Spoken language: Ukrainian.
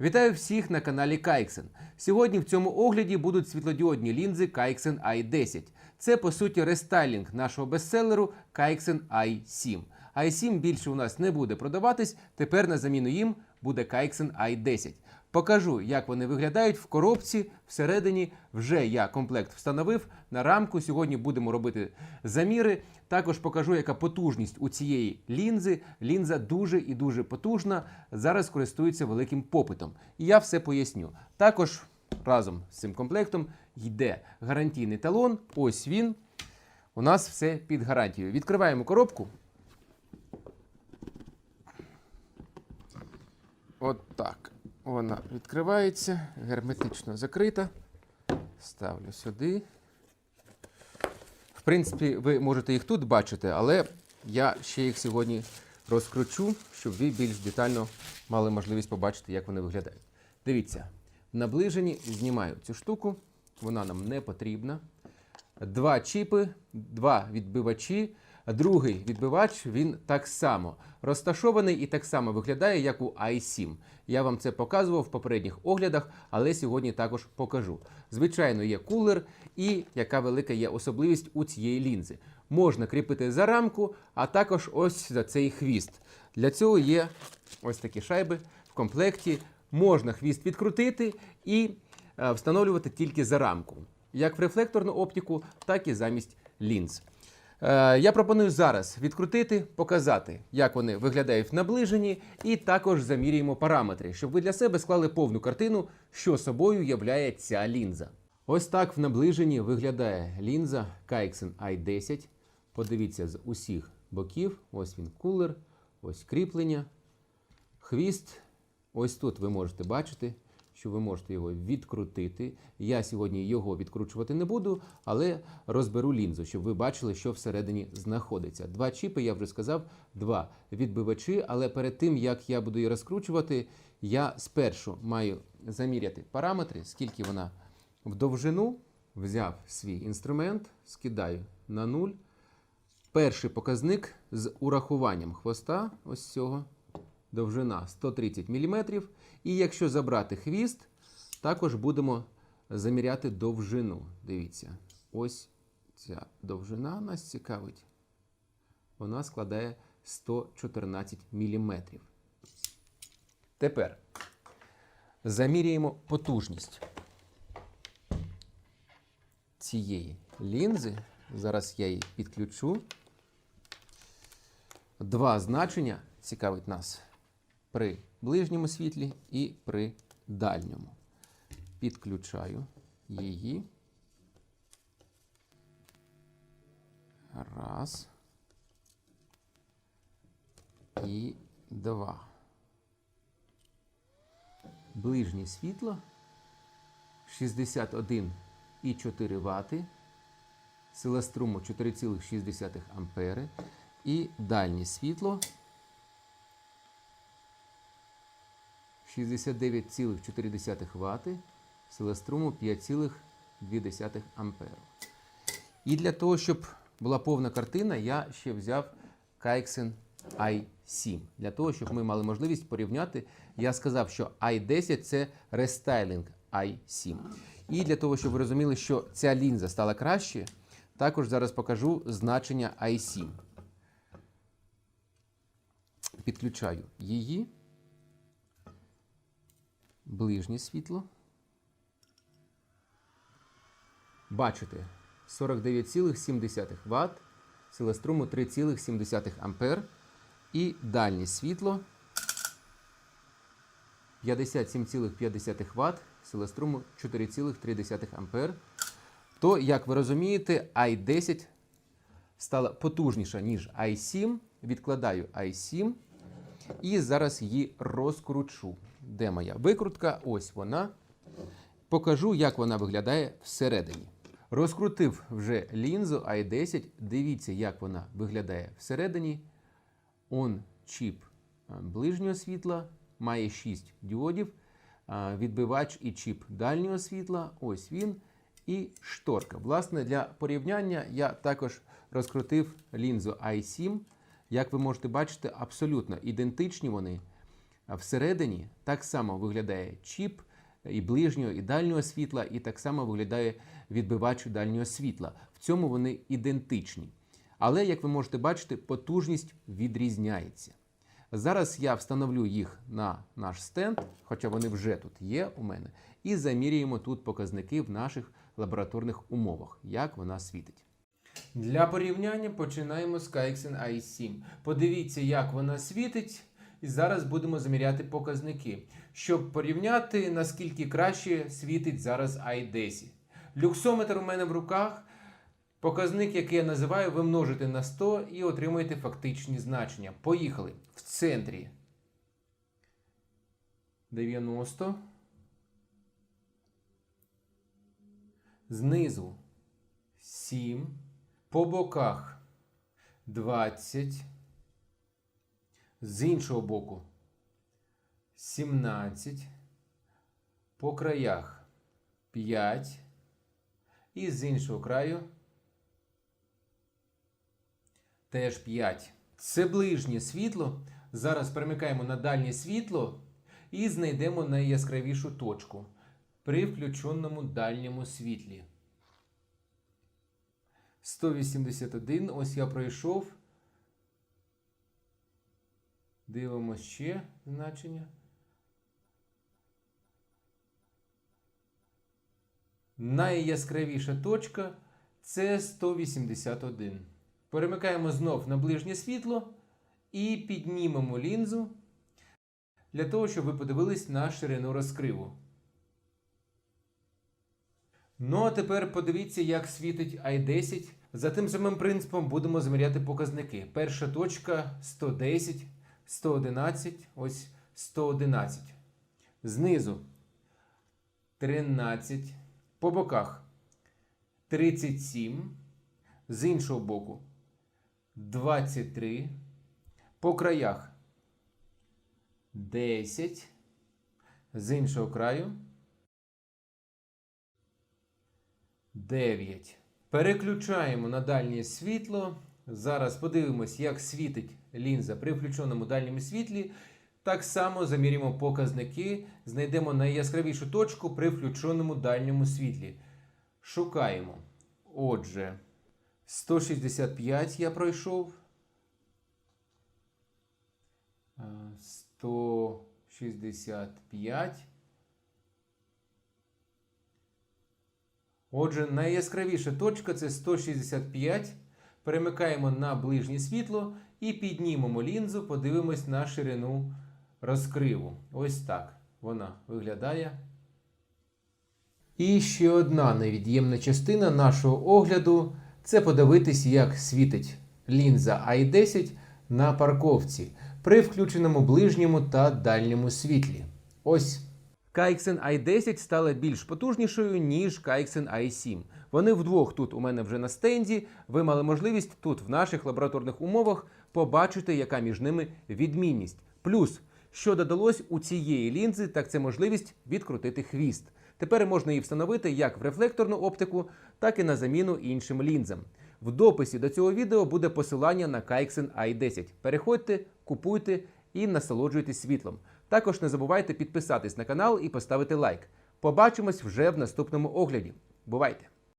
Вітаю всіх на каналі Кайксен. Сьогодні в цьому огляді будуть світлодіодні лінзи Кайксен i10. Це по суті рестайлінг нашого бестселеру Кайксен i7. i7 більше у нас не буде продаватись. Тепер на заміну їм буде Кайксен i10. Покажу, як вони виглядають в коробці. Всередині вже я комплект встановив на рамку. Сьогодні будемо робити заміри. Також покажу, яка потужність у цієї лінзи. Лінза дуже і дуже потужна. Зараз користується великим попитом. І я все поясню. Також разом з цим комплектом йде гарантійний талон. Ось він. У нас все під гарантією. Відкриваємо коробку. От так. Вона відкривається, герметично закрита. Ставлю сюди. В принципі, ви можете їх тут бачити, але я ще їх сьогодні розкручу, щоб ви більш детально мали можливість побачити, як вони виглядають. Дивіться, в наближенні знімаю цю штуку, вона нам не потрібна. Два чіпи, два відбивачі. Другий відбивач він так само розташований і так само виглядає, як у i7. Я вам це показував в попередніх оглядах, але сьогодні також покажу. Звичайно, є кулер, і яка велика є особливість у цієї лінзи. Можна кріпити за рамку, а також ось за цей хвіст. Для цього є ось такі шайби в комплекті. Можна хвіст відкрутити і е, встановлювати тільки за рамку, як в рефлекторну оптику, так і замість лінз. Е, Я пропоную зараз відкрутити, показати, як вони виглядають в наближенні, і також замірюємо параметри, щоб ви для себе склали повну картину, що собою являє ця лінза. Ось так в наближенні виглядає лінза Keixen i10. Подивіться з усіх боків. Ось він кулер, ось кріплення, хвіст. Ось тут ви можете бачити, що ви можете його відкрутити. Я сьогодні його відкручувати не буду, але розберу лінзу, щоб ви бачили, що всередині знаходиться. Два чіпи, я вже сказав, два відбивачі. Але перед тим, як я буду її розкручувати, я спершу маю заміряти параметри, скільки вона в довжину. Взяв свій інструмент, скидаю на нуль. Перший показник з урахуванням хвоста, ось цього, довжина 130 мм. І якщо забрати хвіст, також будемо заміряти довжину. Дивіться, ось ця довжина нас цікавить. Вона складає 114 мм. Тепер заміряємо потужність цієї лінзи. Зараз я її підключу. Два значення цікавить нас при ближньому світлі і при дальньому. Підключаю її. Раз. І два. Ближнє світло 61,4 Вт. Сила струму 4,6 ампери. І дальнє світло 69,4 Вт, сила струму 5,2 ампера. І для того, щоб була повна картина, я ще взяв Keixen i7. Для того, щоб ми мали можливість порівняти, я сказав, що i10 це рестайлінг i7. І для того, щоб ви розуміли, що ця лінза стала краще, також зараз покажу значення i7. Підключаю її ближнє світло. Бачите 49,7 Вт, сила струму 3,7 Ампер. І дальнє світло 57,5 Вт, сила струму 4,3 Ампер. То, як ви розумієте, i10 стала потужніша, ніж i7. Відкладаю i7 і зараз її розкручу. Де моя викрутка? Ось вона. Покажу, як вона виглядає всередині. Розкрутив вже лінзу i10. Дивіться, як вона виглядає всередині. Он чіп ближнього світла, має 6 діодів. Відбивач і чіп дальнього світла. Ось він. І шторка. Власне, для порівняння я також розкрутив лінзу i7. Як ви можете бачити, абсолютно ідентичні вони. Всередині так само виглядає чіп і ближнього, і дальнього світла, і так само виглядає відбивач дальнього світла. В цьому вони ідентичні. Але, як ви можете бачити, потужність відрізняється. Зараз я встановлю їх на наш стенд, хоча вони вже тут є у мене, і замірюємо тут показники в наших лабораторних умовах, як вона світить. Для порівняння починаємо з KXN i7. Подивіться, як вона світить, і зараз будемо заміряти показники, щоб порівняти, наскільки краще світить зараз i10. Люксометр у мене в руках. Показник, який я називаю, ви множите на 100 і отримуєте фактичні значення. Поїхали. В центрі 90. Знизу 7. По боках 20. З іншого боку 17. По краях 5. І з іншого краю теж 5. Це ближнє світло. Зараз перемикаємо на дальнє світло і знайдемо найяскравішу точку при включеному дальньому світлі. 181. Ось я пройшов. Дивимося ще значення. Найяскравіша точка це 181. Перемикаємо знов на ближнє світло і піднімемо лінзу для того, щоб ви подивились на ширину розкриву. Ну а тепер подивіться, як світить i10. За тим самим принципом будемо заміряти показники. Перша точка 110, 111, ось 111. Знизу 13. По боках 37. З іншого боку 23. По краях 10. З іншого краю 9. Переключаємо на дальнє світло. Зараз подивимось, як світить лінза при включеному дальньому світлі. Так само замірюємо показники, знайдемо найяскравішу точку при включеному дальньому світлі. Шукаємо. Отже, 165 я пройшов. Е, 165. Отже, найяскравіша точка це 165. Перемикаємо на ближнє світло і піднімемо лінзу, подивимось на ширину розкриву. Ось так вона виглядає. І ще одна невід'ємна частина нашого огляду це подивитись, як світить лінза i10 на парковці при включеному ближньому та дальньому світлі. Ось. KXN i10 стала більш потужнішою, ніж KXN i7. Вони вдвох тут у мене вже на стенді. Ви мали можливість тут, в наших лабораторних умовах, побачити, яка між ними відмінність. Плюс, що додалось у цієї лінзи, так це можливість відкрутити хвіст. Тепер можна її встановити як в рефлекторну оптику, так і на заміну іншим лінзам. В дописі до цього відео буде посилання на KXN i10. Переходьте, купуйте і насолоджуйтесь світлом. Також не забувайте підписатись на канал і поставити лайк. Побачимось вже в наступному огляді. Бувайте!